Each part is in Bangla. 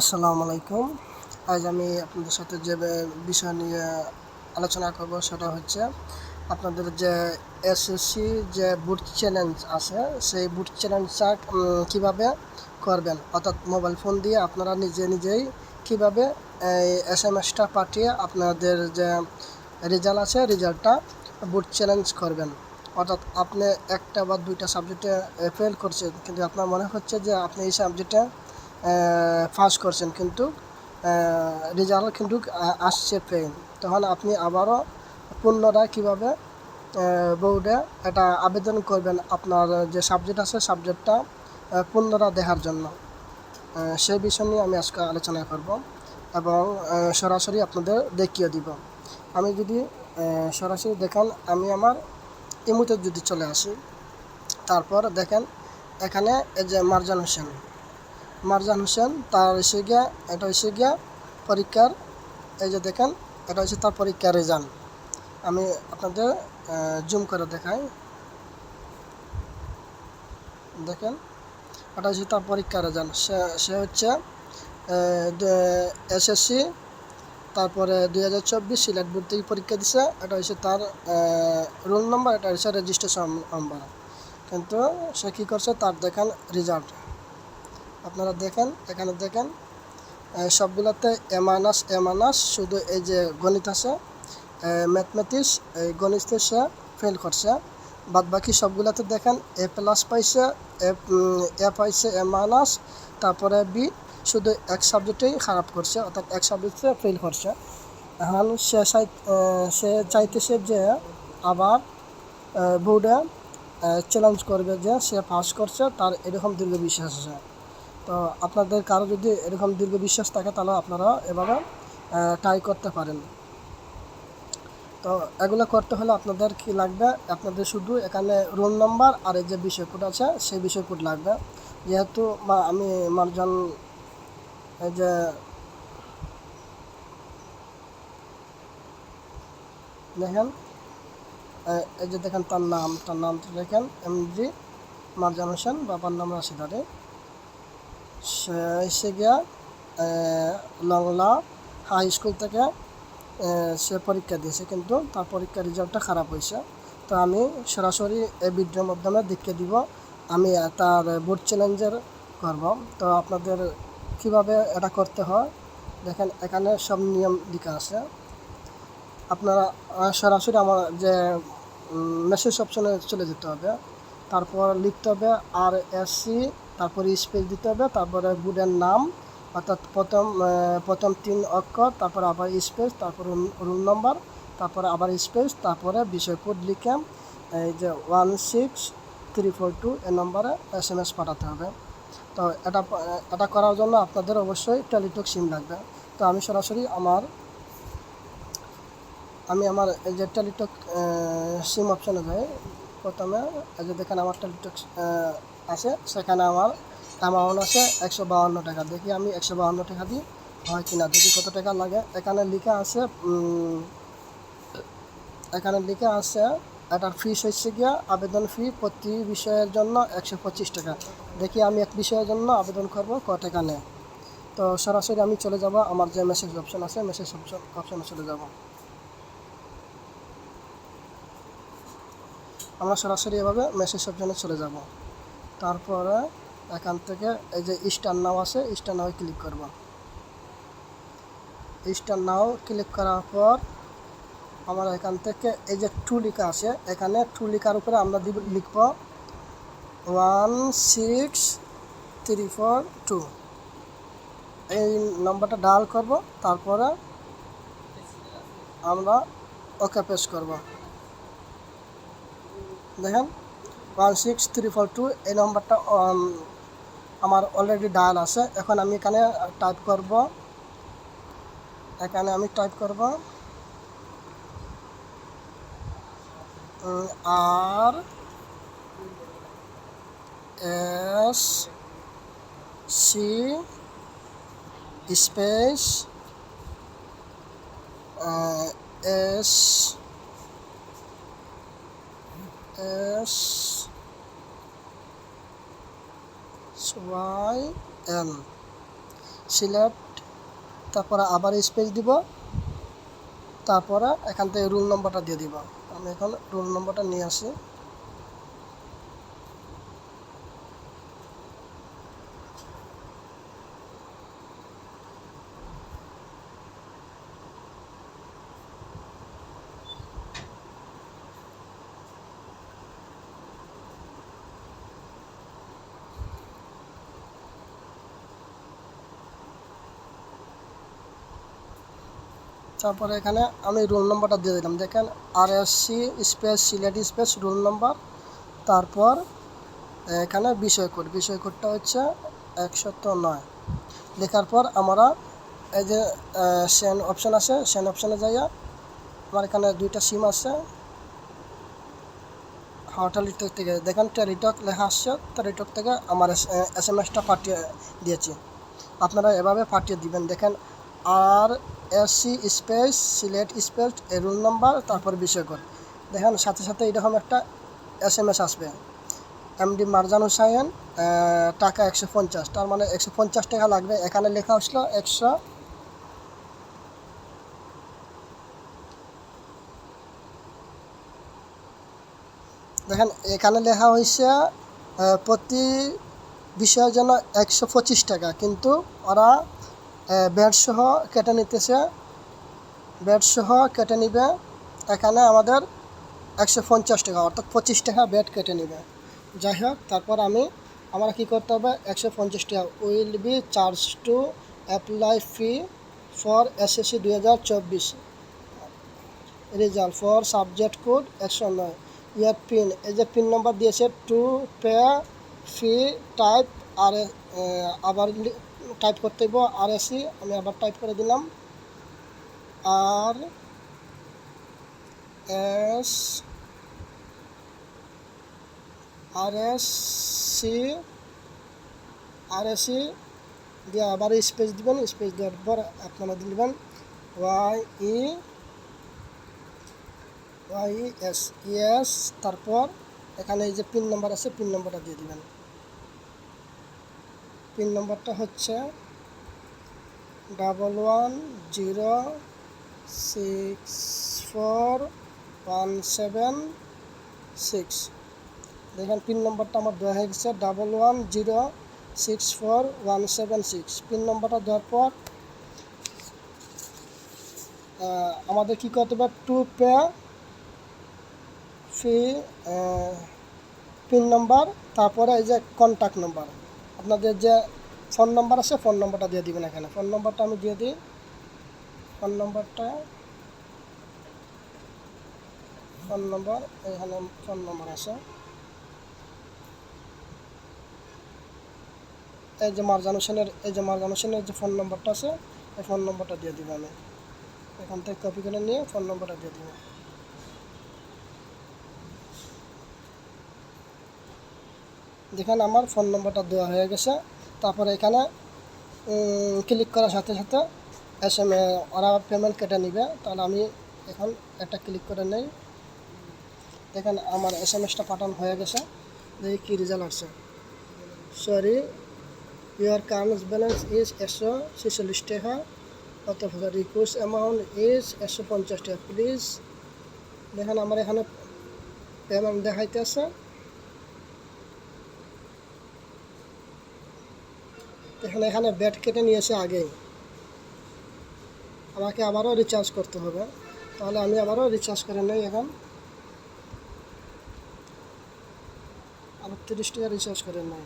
আসসালামু আলাইকুম। আজ আমি আপনাদের সাথে যে বিষয় নিয়ে আলোচনা করব সেটা হচ্ছে আপনাদের যে এসএসসি যে বুট চ্যালেঞ্জ আছে, সেই বুট চ্যালেঞ্জটা কীভাবে করবেন? অর্থাৎ মোবাইল ফোন দিয়ে আপনারা নিজে নিজেই কীভাবে এই এস এম এসটা পাঠিয়ে আপনাদের যে রেজাল্ট আছে রেজাল্টটা বুট চ্যালেঞ্জ করবেন? অর্থাৎ আপনি একটা বা দুইটা সাবজেক্টে ফেল করছেন, কিন্তু আপনার মনে হচ্ছে যে আপনি এই সাবজেক্টে পাস করছেন কিন্তু রেজাল্ট কিন্তু আসছে ফেল তখন আপনি আবারও পুনরায় কীভাবে বোর্ডে এটা আবেদন করবেন আপনার যে সাবজেক্ট আছে সাবজেক্টটা পুনরায় দেখার জন্য। সেই বিষয় নিয়ে আমি আজকে আলোচনা করব এবং সরাসরি আপনাদের দেখিয়ে দিব। আমি যদি সরাসরি দেখান, আমি আমার ইমুতে যদি চলে আসি, তারপর দেখেন, এখানে এই যে মারজান হোসেন। মারজান হোসেন, তার এসে গিয়া, এটা এসে গিয়া পরীক্ষার, এই যে দেখেন, এটা হচ্ছে তার পরীক্ষার রেজাল্ট আমি আপনাদের জুম করে দেখাই। দেখেন, এটা হচ্ছে তার পরীক্ষার রেজাল্ট সে সে হচ্ছে এসএসসি, তারপরে দুই হাজার চব্বিশ সিলেট বোর্ড থেকে পরীক্ষা দিছে। এটা হচ্ছে তার রোল নম্বর এটা হচ্ছে রেজিস্ট্রেশন নম্বর কিন্তু সে কী করছে? তার দেখেন রেজাল্ট আপনারা দেখেন, এখানে দেখেন সবগুলোতে এ মাইনাস এ মাইনাস শুধু এই যে গণিত আছে ম্যাথমেটিক্স, এই গণিতে সে ফেল করছে। বাদ বাকি সবগুলোতে দেখেন, এ প্লাস পাইছে, এ পাইছে এ মাইনাস তারপরে বি, শুধু এক সাবজেক্টেই খারাপ করছে, অর্থাৎ এক সাবজেক্টে ফেল করছে। এখন সে সে চাইতেছে যে আবার বোর্ডে চ্যালেঞ্জ করবে যে সে পাস করছে, তার এরকম দীর্ঘ বিশ্বাস আছে। তো আপনাদের কারও যদি এরকম দীর্ঘ বিশ্বাস থাকে, তাহলে আপনারা এভাবে ট্রাই করতে পারেন। তো এগুলো করতে হলে আপনাদের কি লাগবে? আপনাদের শুধু এখানে রোল নাম্বার আর এই যে বিষয় কোড আছে, সেই বিষয় কোড লাগবে। যেহেতু মা- আমি মার্জান এই যে দেখেন এই যে দেখেন তার নাম তার নাম দেখেন এমজি মার্জান হোসেন, বাবার নাম রাশিদ আলী। সে এসে গিয়া লংলা হাই স্কুল থেকে সে পরীক্ষা দিয়েছে কিন্তু তার পরীক্ষার রেজাল্টটা খারাপ হয়েছে। তো আমি সরাসরি এই ভিডিওর মাধ্যমে দেখিয়ে দিব, আমি তার বোর্ড চ্যালেঞ্জের করব। তো আপনাদের কীভাবে এটা করতে হয়, দেখেন এখানে সব নিয়ম লেখা আছে। আপনারা সরাসরি আমার যে মেসেজ অপশনে চলে যেতে হবে। তারপর লিখতে হবে আর এসসি তারপরে স্পেস দিতে হবে, তারপরে বুডের নাম, অর্থাৎ প্রথম প্রথম তিন অক্ষর, তারপর আবার স্পেস তারপর রুল নম্বর তারপরে আবার স্পেস তারপরে বিষয় কোড লিখে, এই যে one six three four two এই নম্বরে এস এম এস পাঠাতে হবে। তো এটা এটা করার জন্য আপনাদের অবশ্যই টেলিটক সিম লাগবে। তো আমি সরাসরি আমার, আমি আমার এই যে টেলিটক সিম অপশানে যাই। প্রথমে এই যে দেখেন আমার টেলিটক আছে, সেখানে আমার অ্যামাউন্ট আছে একশো বাউন্ন টাকা। দেখি আমি একশো বাউন্ন টাকা দিই, হয় কিনা, দেখি কত টাকা লাগে। এখানে লেখা আছে এখানে লেখা আছে, এটার ফিস হচ্ছে গিয়া আবেদন ফি প্রতি বিষয়ের জন্য একশো পঁচিশ টাকা। দেখি আমি এক বিষয়ের জন্য আবেদন করব ক টাকা নেয়। তো সরাসরি আমি চলে যাব, আমার যে মেসেজ অপশন আছে মেসেজ অপশন অপশনে চলে যাব। আমরা সরাসরি এভাবে মেসেজ অপশনে চলে যাব। তারপরে এখান থেকে এই যে স্টার নাও আছে স্টার নাও ক্লিক করব। স্টার নাও ক্লিক করার পর আমার এখান থেকে এই যে টু লিখা আছে, এখানে টু লিখার উপরে আমরা দিব, লিখব one six three four two এই নম্বরটা ডায়াল করব, তারপরে আমরা ওকে পেশ করব। দেখেন one six three four two এই নম্বরটা উম, আমার অলরেডি ডায়াল আছে। এখন আমি এখানে টাইপ করব। এখানে আমি টাইপ করব। R S C space S S Y N select তারপরে আবার স্পেস দিব। তারপরে এখান থেকে রুল নম্বরটা দিয়ে দিব। আমি এখন রুল নম্বরটা নিয়ে আসি। তারপরে এখানে আমি রোল নম্বরটা দিয়ে দিলাম। দেখেন R C space Sylhet space roll নম্বর। তারপর এখানে বিষয় কোড। বিষয় কোডটা হচ্ছে একশত নয়। লেখার পর আমরা এই যে সেন অপশান আছে সেন অপশানে যাইয়া আমার এখানে দুইটা সিম আছে। হ্যাঁ টেলিটক থেকে দেখেন টেলিটক লেখা আসছে টেলিটক থেকে আমার এস এম এসটা পাঠিয়ে দিয়েছি। আপনারা এভাবে পাঠিয়ে দিবেন। দেখেন R S C space Sylhet space roll number তারপর বিষয় দেখেন, সাথে সাথে এরকম একটা এস এম এস আসবে। এমডি মারজান হুসাইন টাকা একশো পঞ্চাশ। তার মানে একশো পঞ্চাশ টাকা লাগবে। এখানে লেখা আসলো একশো দেখেন, এখানে লেখা হয়েছে প্রতি বিষয়ের জন্য একশো পঁচিশ টাকা। কিন্তু ওরা ব্যাট সহ কেটে নিতেছে। ব্যাটসহ কেটে নিবে। এখানে আমাদের একশো পঞ্চাশ টাকা, অর্থাৎ পঁচিশ টাকা ব্যাট কেটে নিবে। যাই হোক, তারপর আমি, আমরা কী করতে হবে? একশো পঞ্চাশ টাকা। Will be charge to apply fee for SSC দুই হাজার চব্বিশ। রেজাল্ট ফর সাবজেক্ট কোড একশো নয়। ইয়ার পিন, এই যে পিন নম্বর দিয়েছে, to pay fee type R আবার টাইপ করতে হইব আর এসি আমি আবার টাইপ করে দিলাম। R S R S C R S দিয়ে আবার স্পেস দিবেন স্পেস দেওয়ার পর আপনারা দিবেন Y E Y S E S তারপর এখানে এই যে পিন নাম্বার আছে পিন নাম্বারটা দিয়ে দিবেন। পিন নম্বরটা হচ্ছে double one zero six four one seven six দেখেন, পিন নম্বরটা আমার দেওয়া হয়ে গেছে double one zero six four one seven six pin নম্বরটা দেওয়ার পর আমাদের কী করতে হবে? টু পে ফি পিন নম্বর, তারপরে এই যে কন্ট্যাক্ট নম্বর আপনাদের যে ফোন নম্বর আছে, ফোন নম্বরটা দিয়ে দিবেন এখানে। ফোন নম্বরটা আমি দিয়ে দিই। ফোন নম্বরটা, ফোন নম্বর, এখানে ফোন নম্বর আছে। এই যে মারজান হোসেনের, এই যে মারজান হোসেনের যে ফোন নম্বরটা আছে, এই ফোন নম্বরটা দিয়ে দিব আমি। এখান থেকে কপি করে নিয়ে ফোন নম্বরটা দিয়ে দিব। দেখেন আমার ফোন নম্বরটা দেওয়া হয়ে গেছে। তারপরে এখানে ক্লিক করার সাথে সাথে এস এম ওরা পেমেন্ট কেটে নিবে। তাহলে আমি এখন একটা ক্লিক করে নেই। দেখেন আমার এস এম এসটা পাঠানো হয়ে গেছে। দেখি কী রেজাল্ট আসছে। Sorry your current balance is একশো ছেচল্লিশ টাকা। অথবা রিকোয়েস্ট অ্যামাউন্ট ইজ একশো পঞ্চাশ টাকা। প্লিজ দেখেন আমার এখানে পেমেন্ট দেখাইতে আছে এখানে এখানে ব্যাট কেটে নিয়েছে আগেই আমাকে আবারও রিচার্জ করতে হবে। তাহলে আমি আবারও রিচার্জ করে নেই এখন। আবার তিরিশ টাকা রিচার্জ করে নেই।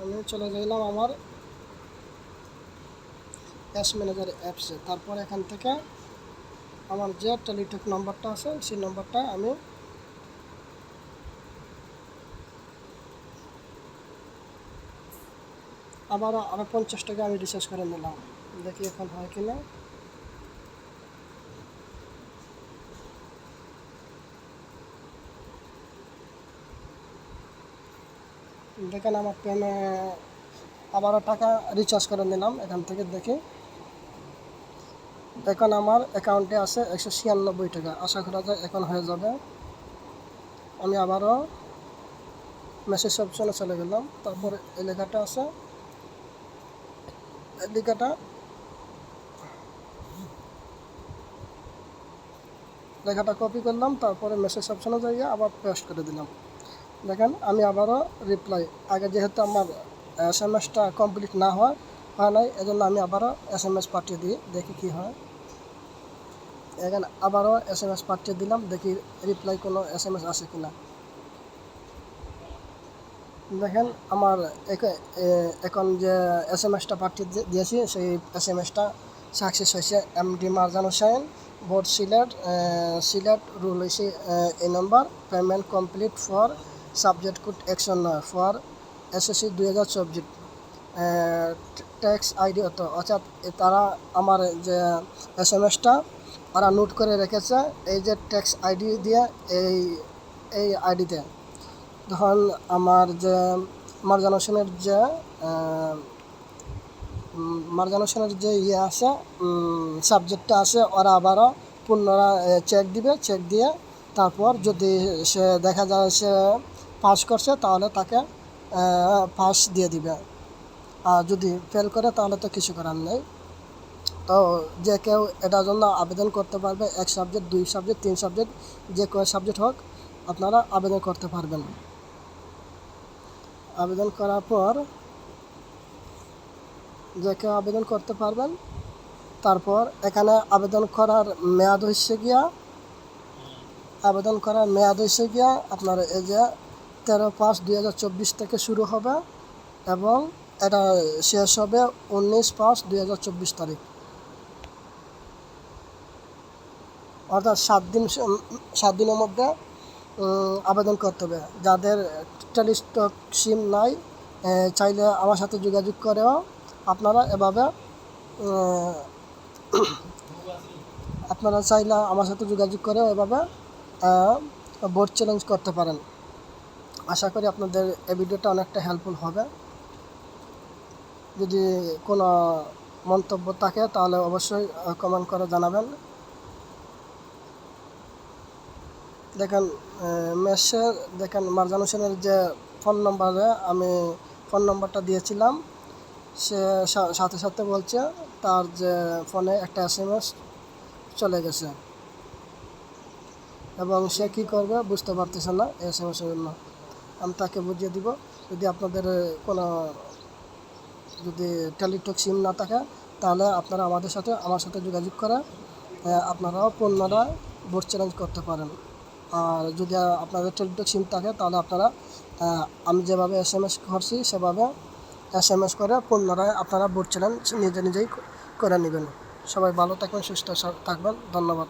আমি চলে গেলাম আমার অ্যাস ম্যানেজার অ্যাপসে তারপর এখান থেকে আমার যে টেলিটক নাম্বারটা আছে, সেই নাম্বারটা আমি আবার আরও পঞ্চাশ টাকা আমি রিচার্জ করে নিলাম। দেখি এখন হয় কি না দেখেন আমার পেমে আবারও টাকা রিচার্জ করে নিলাম এখান থেকে দেখি। এখন আমার অ্যাকাউন্টে আছে একশো ছিয়ানব্বই টাকা। আশা করা যায় এখন হয়ে যাবে। আমি আবারও মেসেজ অপশনে চলে গেলাম। তারপর এই লেখাটা আছে। লেখাটা লেখাটা কপি করলাম, তারপরে মেসেজ অপশনে যাইয়ে আবার পেস্ট করে দিলাম। দেখেন, আমি আবারও রিপ্লাই আগে যেহেতু আমার এস এম এসটা কমপ্লিট না হয় হয় নাই, এজন্য আমি আবারও এস এম এস পাঠিয়ে দিই, দেখি কী হয়। এখানে আবারও এস এম এস পাঠিয়ে দিলাম, দেখি রিপ্লাই কোনো এস এম এস আসে কিনা। দেখেন, আমার এখ- এখন যে এস এম এসটা পাঠিয়ে দিয়েছি, সেই এস এম এসটা সাকসেস হয়েছে M D Marjan Hossain board Sylhet Sylhet roll হয়েছে এই নম্বর payment complete for subject code action for S SSC দুই হাজার চব্বিশ। ট্যাক্স আইডি হতো অর্থাৎ তারা আমার যে এস এম এসটা ওরা নোট করে রেখেছে, এই যে ট্যাক্স আইডি দিয়ে, এই এই আইডিতে তখন আমার যে মারজান হোসেনের যে আহ, উম, মারজান হোসেনের যে ইয়ে আছে সাবজেক্টটা আছে ওরা আবারও পুনরায় চেক দিবে চেক দিয়ে তারপর যদি সে দেখা যায় সে পাস করছে তাহলে তাকে পাস দিয়ে দিবে। আর যদি ফেল করে তাহলে তো কিছু করার নেই। তো যে কেউ এটার জন্য আবেদন করতে পারবে এক সাবজেক্ট দুই সাবজেক্ট তিন সাবজেক্ট যে কয় সাবজেক্ট হোক আপনারা আবেদন করতে পারবেন। আবেদন করার পর যে কেউ আবেদন করতে পারবেন, তারপর এখানে আবেদন করার মেয়াদ হচ্ছে গিয়া, আবেদন করার মেয়াদ হচ্ছে গিয়া আপনার এই যে তেরো পাঁচ দুই হাজার চব্বিশ থেকে শুরু হবে এবং এটা শেষ হবে উনিশ পাঁচ দুই হাজার চব্বিশ তারিখ। অর্থাৎ সাত দিন, সাত দিনের মধ্যে আবেদন করতে হবে। যাদের টেলিস্টক সিম নাই চাইলে আমার সাথে যোগাযোগ করেও আপনারা এভাবে আপনারা চাইলে আমার সাথে যোগাযোগ করেও এভাবে বোর্ড চ্যালেঞ্জ করতে পারেন। আশা করি আপনাদের এই ভিডিওটা অনেকটা হেল্পফুল হবে। যদি কোনো মন্তব্য থাকে, তাহলে অবশ্যই কমেন্ট করে জানাবেন। দেখেন মেসের দেখেন, মারজান হোসেনের যে ফোন নম্বরে আমি ফোন নম্বরটা দিয়েছিলাম। সে সাথে সাথে বলছে, তার যে ফোনে একটা এস এম এস চলে গেছে। এবং সে কী করবে বুঝতে পারতেছে না এস এম এসের জন্য। আমি তাকে বুঝিয়ে দিব, যদি আপনাদের কোনো, যদি টেলিটক সিম না থাকে, তাহলে আপনারা আমাদের সাথে, আমার সাথে যোগাযোগ করে আপনারাও পুনরায় ভোট চ্যালেঞ্জ করতে পারেন। যদি আপনাদের টেলিটক সিম থাকে, তাহলে আপনারা আমি যেভাবে এস এম এস করছি, সেভাবে এস এম এস করে পুনরায় আপনারা ভোট চ্যালেঞ্জ নিজে নিজেই করে নেবেন। সবাই ভালো থাকবেন, সুস্থ থাকবেন। ধন্যবাদ।